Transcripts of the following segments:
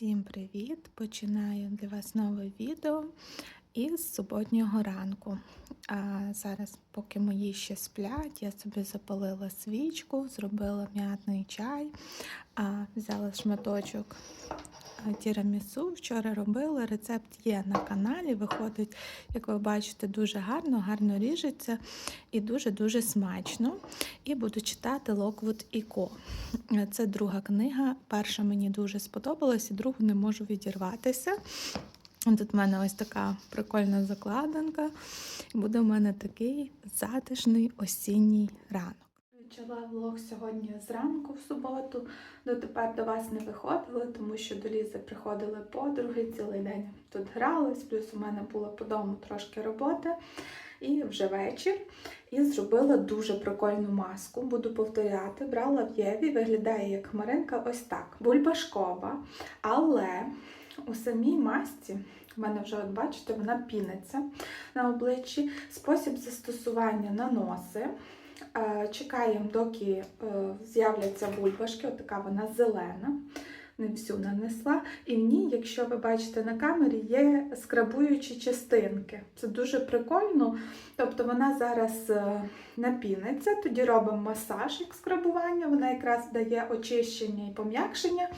Всім привіт! Починаю для вас нове відео із суботнього ранку. А зараз, поки мої ще сплять, я собі запалила свічку, зробила м'ятний чай, а, взяла шматочок тірамісу. Вчора робила. Рецепт є на каналі. Виходить, як ви бачите, дуже гарно, гарно ріжеться і дуже-дуже смачно. І буду читати Lockwood Co. Це друга книга. Перша мені дуже сподобалась, і другу не можу відірватися. Тут в мене ось така прикольна закладинка. Буде в мене такий затишний осінній ранок. Почала влог сьогодні зранку в суботу. Дотепер до вас не виходила, тому що до Лізи приходили подруги, цілий день тут грались, плюс у мене було по дому трошки роботи. І вже вечір. І зробила дуже прикольну маску. Буду повторяти. Брала в Єві, виглядає як хмаринка, ось так. Бульбашкова. Але у самій масці, в мене вже, от бачите, вона піниться на обличчі. Спосіб застосування наноси. Е, Чекаємо, доки е, з'являться бульбашки, така вона зелена. Не всю нанесла. І в ній, якщо ви бачите на камері, є скрабуючі частинки. Це дуже прикольно. Тобто вона зараз е, напіниться, тоді робимо масаж як скрабування, вона якраз дає очищення і пом'якшення,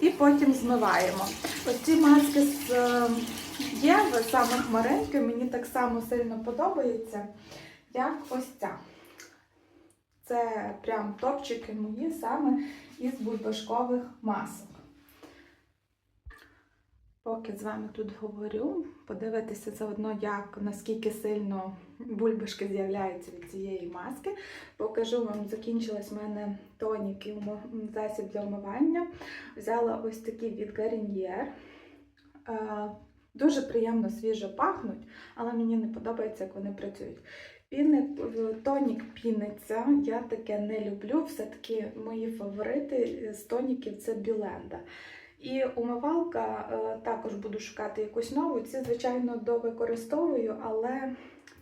і потім змиваємо. Ось ці маски з Єви, саме хмаринки, мені так само сильно подобається, як ось ця. Це прям топчики мої саме із бульбашкових масок. Поки з вами тут говорю, подивитися заодно, як наскільки сильно бульбашки з'являються від цієї маски. Покажу вам, закінчилась в мене тонік і засіб для умивання. Взяла ось такий від Garnier. Е, Дуже приємно свіжо пахнуть, але мені не подобається, як вони працюють. Піни, тонік піниться, я таке не люблю. Все-таки мої фаворити з тоніків це Біленда. І умивалка е, також буду шукати якусь нову. Ці, звичайно, довикористовую, але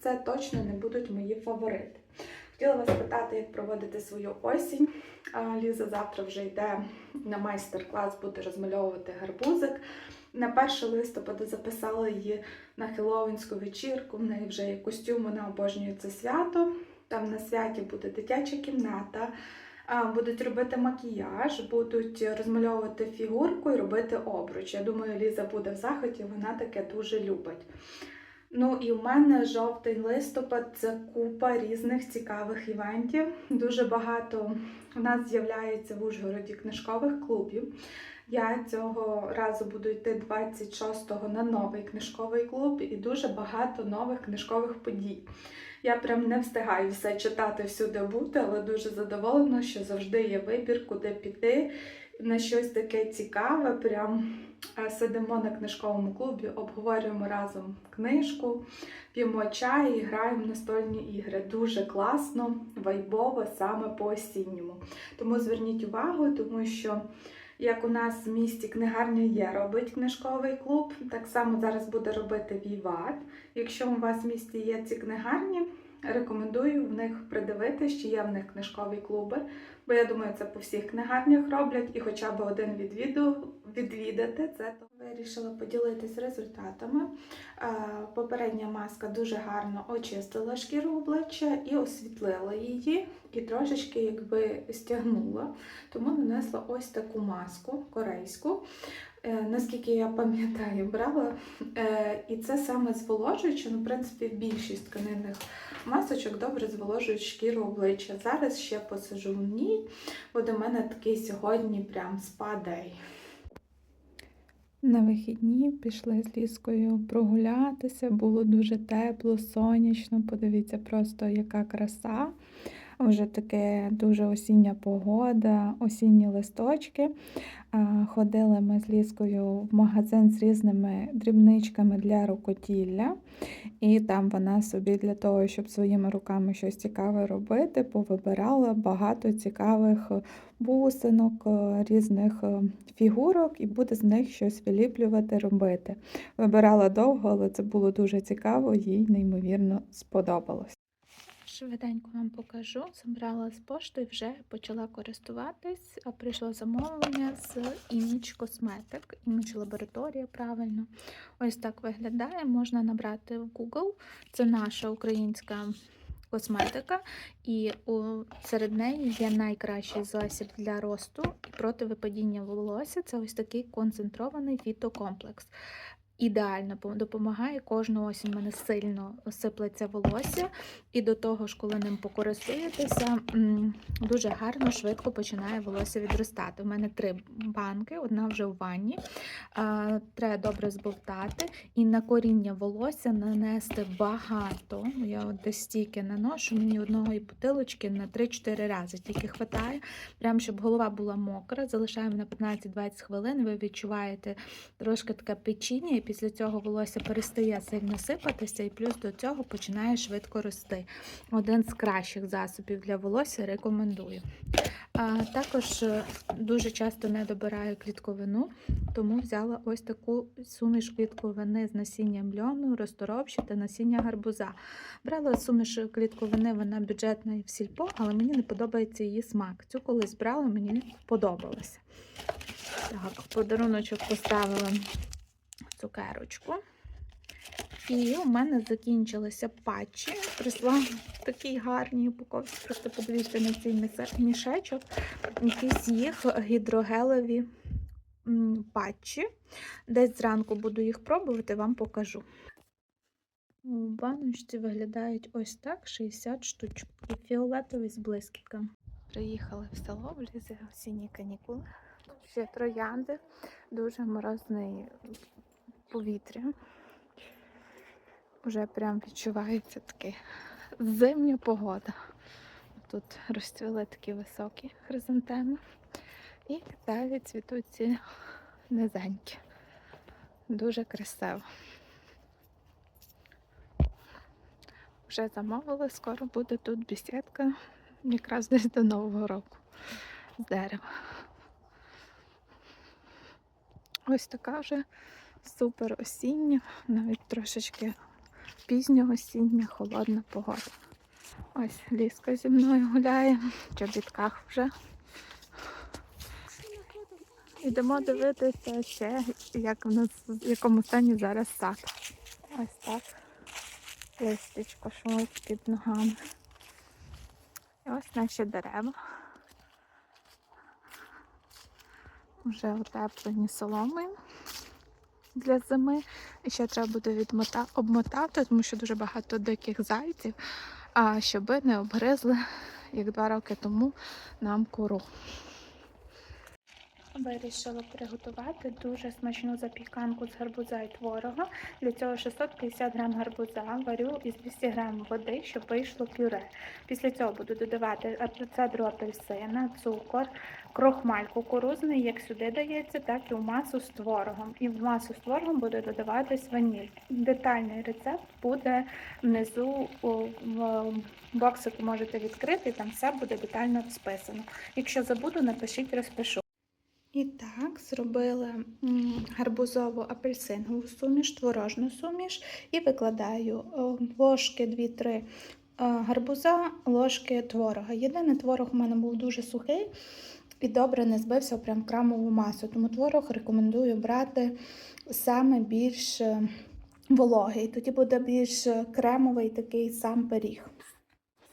це точно не будуть мої фаворити. Хотіла вас питати, як проводити свою осінь. Ліза завтра вже йде на майстер-клас, буде розмальовувати гарбузик. На 1 листопада записала її на хеллоуінську вечірку. В неї вже є костюм, вона обожнює це свято. Там на святі буде дитяча кімната. Будуть робити макіяж, будуть розмальовувати фігурку і робити обруч. Я думаю, Ліза буде в захваті, вона таке дуже любить. Ну і в мене жовтий листопад це купа різних цікавих івентів. Дуже багато у нас з'являється в Ужгороді книжкових клубів. Я цього разу буду йти 26-го на новий книжковий клуб і дуже багато нових книжкових подій. Я прям не встигаю все читати, всюди бути, але дуже задоволена, що завжди є вибір, куди піти на щось таке цікаве. Прям е, сидимо на книжковому клубі, обговорюємо разом книжку, п'ємо чай і граємо настольні ігри. Дуже класно, вайбово, саме по осінньому. Тому зверніть увагу, тому що. Як у нас в місті книгарня є, робить книжковий клуб. Так само зараз буде робити Віват. Якщо у вас в місті є ці книгарні, рекомендую в них придивитись, чи є в них книжкові клуби. Бо я думаю, це по всіх книгарнях роблять і хоча б один відвіду, відвідати це. То вирішила поділитись результатами. Е, Попередня маска дуже гарно очистила шкіру обличчя і освітлила її, і трошечки якби стягнула. Тому нанесла ось таку маску корейську. Е, Наскільки я пам'ятаю, брала. Е, І це саме зволожуюче, ну, в принципі, більшість тканинних масочок добре зволожують шкіру обличчя. Зараз ще посижу в ній, бо до мене такий сьогодні прям спа-дей. На вихідні пішли з ліскою прогулятися, було дуже тепло, сонячно. Подивіться, просто яка краса. Вже таке дуже осіння погода, осінні листочки. Ходили ми з ліскою в магазин з різними дрібничками для рукоділля. І там вона собі для того, щоб своїми руками щось цікаве робити, повибирала багато цікавих бусинок, е, різних е, фігурок, і буде з них щось виліплювати, робити. Вибирала довго, але це було дуже цікаво, їй неймовірно сподобалось. Швиденько вам покажу. Забрала з пошти, вже почала користуватись, а прийшло замовлення з Image Cosmetic, Image лабораторія, правильно. Ось так виглядає. Можна набрати в Google. Це наша українська косметика, і у, серед неї є найкращий засіб для росту і проти випадіння волосся. Це ось такий концентрований фітокомплекс. Ідеально допомагає кожну осінь. мене сильно сиплеться волосся, і до того ж, коли ним покористуєтеся, дуже гарно, швидко починає волосся відростати. У мене три банки, одна вже у ванні. Треба добре збовтати і на коріння волосся нанести багато. Ну, Я десь стільки наношу, мені одного і бутилочки на 3-4 рази тільки хватає. Прям щоб голова була мокра, залишаємо на 15-20 хвилин. Ви відчуваєте трошки таке печіння, після цього волосся перестає сильно сипатися, і плюс до цього починає швидко рости. Один з кращих засобів для волосся рекомендую. А, також е, дуже часто не добираю клітковину, тому взяла ось таку суміш клітковини з насінням льону, розторопші та насіння гарбуза. Брала суміш клітковини, вона бюджетна і в сільпо, але мені не подобається її смак. Цю колись брала, мені подобалося. Так, подаруночок поставила цукерочку. І у мене закінчилися патчі. Прислала в такій гарній упаковці. Просто подивіться на цей мішечок. Якісь їх гідрогелеві патчі. Десь зранку буду їх пробувати, вам покажу. У баночці виглядають ось так: 60 штучок. І фіолетовий з блискітками. Приїхали в село в лізе осінні канікули. Ще троянди, дуже морозне повітря. Уже прям відчувається таке зимня погода. Тут розцвіли такі високі хризантеми. І далі цвітуть ці низенькі. Дуже красиво. Вже замовили, скоро буде тут бесідка, якраз десь до Нового року з дерева. Ось така вже супер осіння, навіть трошечки пізньо осіння, холодна погода. Ось ліска зі мною гуляє, в чобітках вже. Ідемо дивитися ще, як в нас в якому стані зараз сад. Ось так. Листечко шумить під ногами. І ось наші дерева. Вже утеплені соломою для зими. І ще треба буде відмота... обмотати, тому що дуже багато диких зайців, а щоби не обгризли, як два роки тому, нам кору. Вирішила приготувати дуже смачну запіканку з гарбуза і творога. Для цього 650 грам гарбуза варю із 200 грам води, щоб вийшло пюре. Після цього буду додавати цедру апельсина, цукор, крохмаль кукурузний, як сюди дається, так і в масу з творогом. І в масу з творогом буде додаватись ваніль. Детальний рецепт буде внизу в боксику можете відкрити, там все буде детально розписано. Якщо забуду, напишіть, розпишу. І так, зробила гарбузову апельсинову суміш, творожну суміш і викладаю ложки 2-3 е, гарбуза, ложки творога. Єдине, творог у мене був дуже сухий і добре не збився прям в крамову масу, тому творог рекомендую брати саме більш е, вологий. Тоді буде більш е, кремовий такий сам пиріг.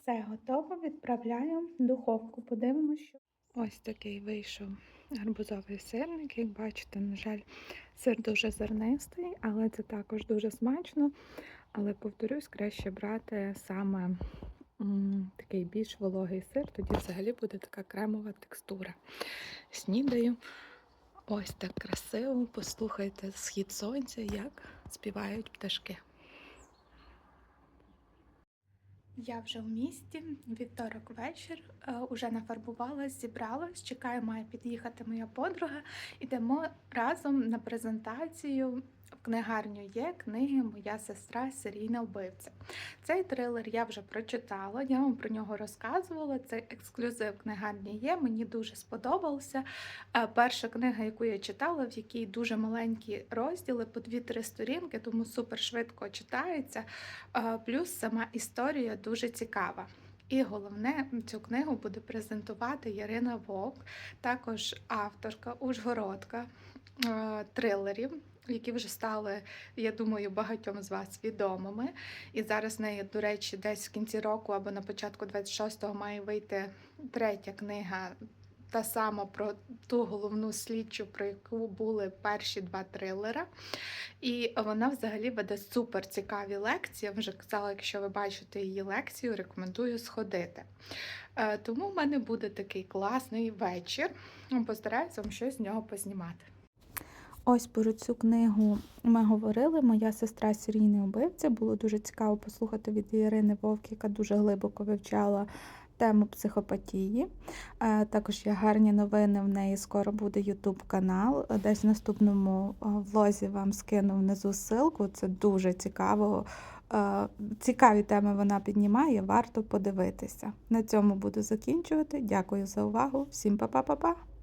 Все готово, відправляю в духовку. Подивимося, що. Ось такий вийшов гарбузовий сирник. Як бачите, на жаль, сир дуже зернистий, але це також дуже смачно. Але повторюсь, краще брати саме такий більш вологий сир, тоді взагалі буде така кремова текстура. Снідаю. Ось так красиво. Послухайте схід сонця, як співають пташки. Я вже в місті, вівторок вечір, е, уже нафарбувалась, зібралась, чекаю, має під'їхати моя подруга. Ідемо разом на презентацію в книгарню є книги Моя сестра серійна вбивця. Цей трилер я вже прочитала, я вам про нього розказувала. Це ексклюзив книгарні є. Мені дуже сподобався. Е, Перша книга, яку я читала, в якій дуже маленькі розділи по 2-3 сторінки, тому супер швидко читається. Е, Плюс сама історія дуже цікава. І головне, цю книгу буде презентувати Ярина Вовк, також авторка, ужгородка е, трилерів, які вже стали, я думаю, багатьом з вас відомими. І зараз в неї, до речі, десь в кінці року або на початку 26-го має вийти третя книга. Та сама про ту головну слідчу, про яку були перші два трилера. І вона взагалі веде супер цікаві лекції. Я вже казала, якщо ви бачите її лекцію, рекомендую сходити. Е, Тому в мене буде такий класний вечір. Постараюся вам щось з нього познімати. Ось про цю книгу ми говорили. Моя сестра серійний убивця. Було дуже цікаво послухати від Ірини Вовк, яка дуже глибоко вивчала тему психопатії. Е, Також є гарні новини. В неї скоро буде Ютуб канал. Десь в наступному е, влозі вам скину внизу ссылку. Це дуже цікаво. Е, Цікаві теми вона піднімає, варто подивитися. На цьому буду закінчувати. Дякую за увагу. Всім па-па-па-па!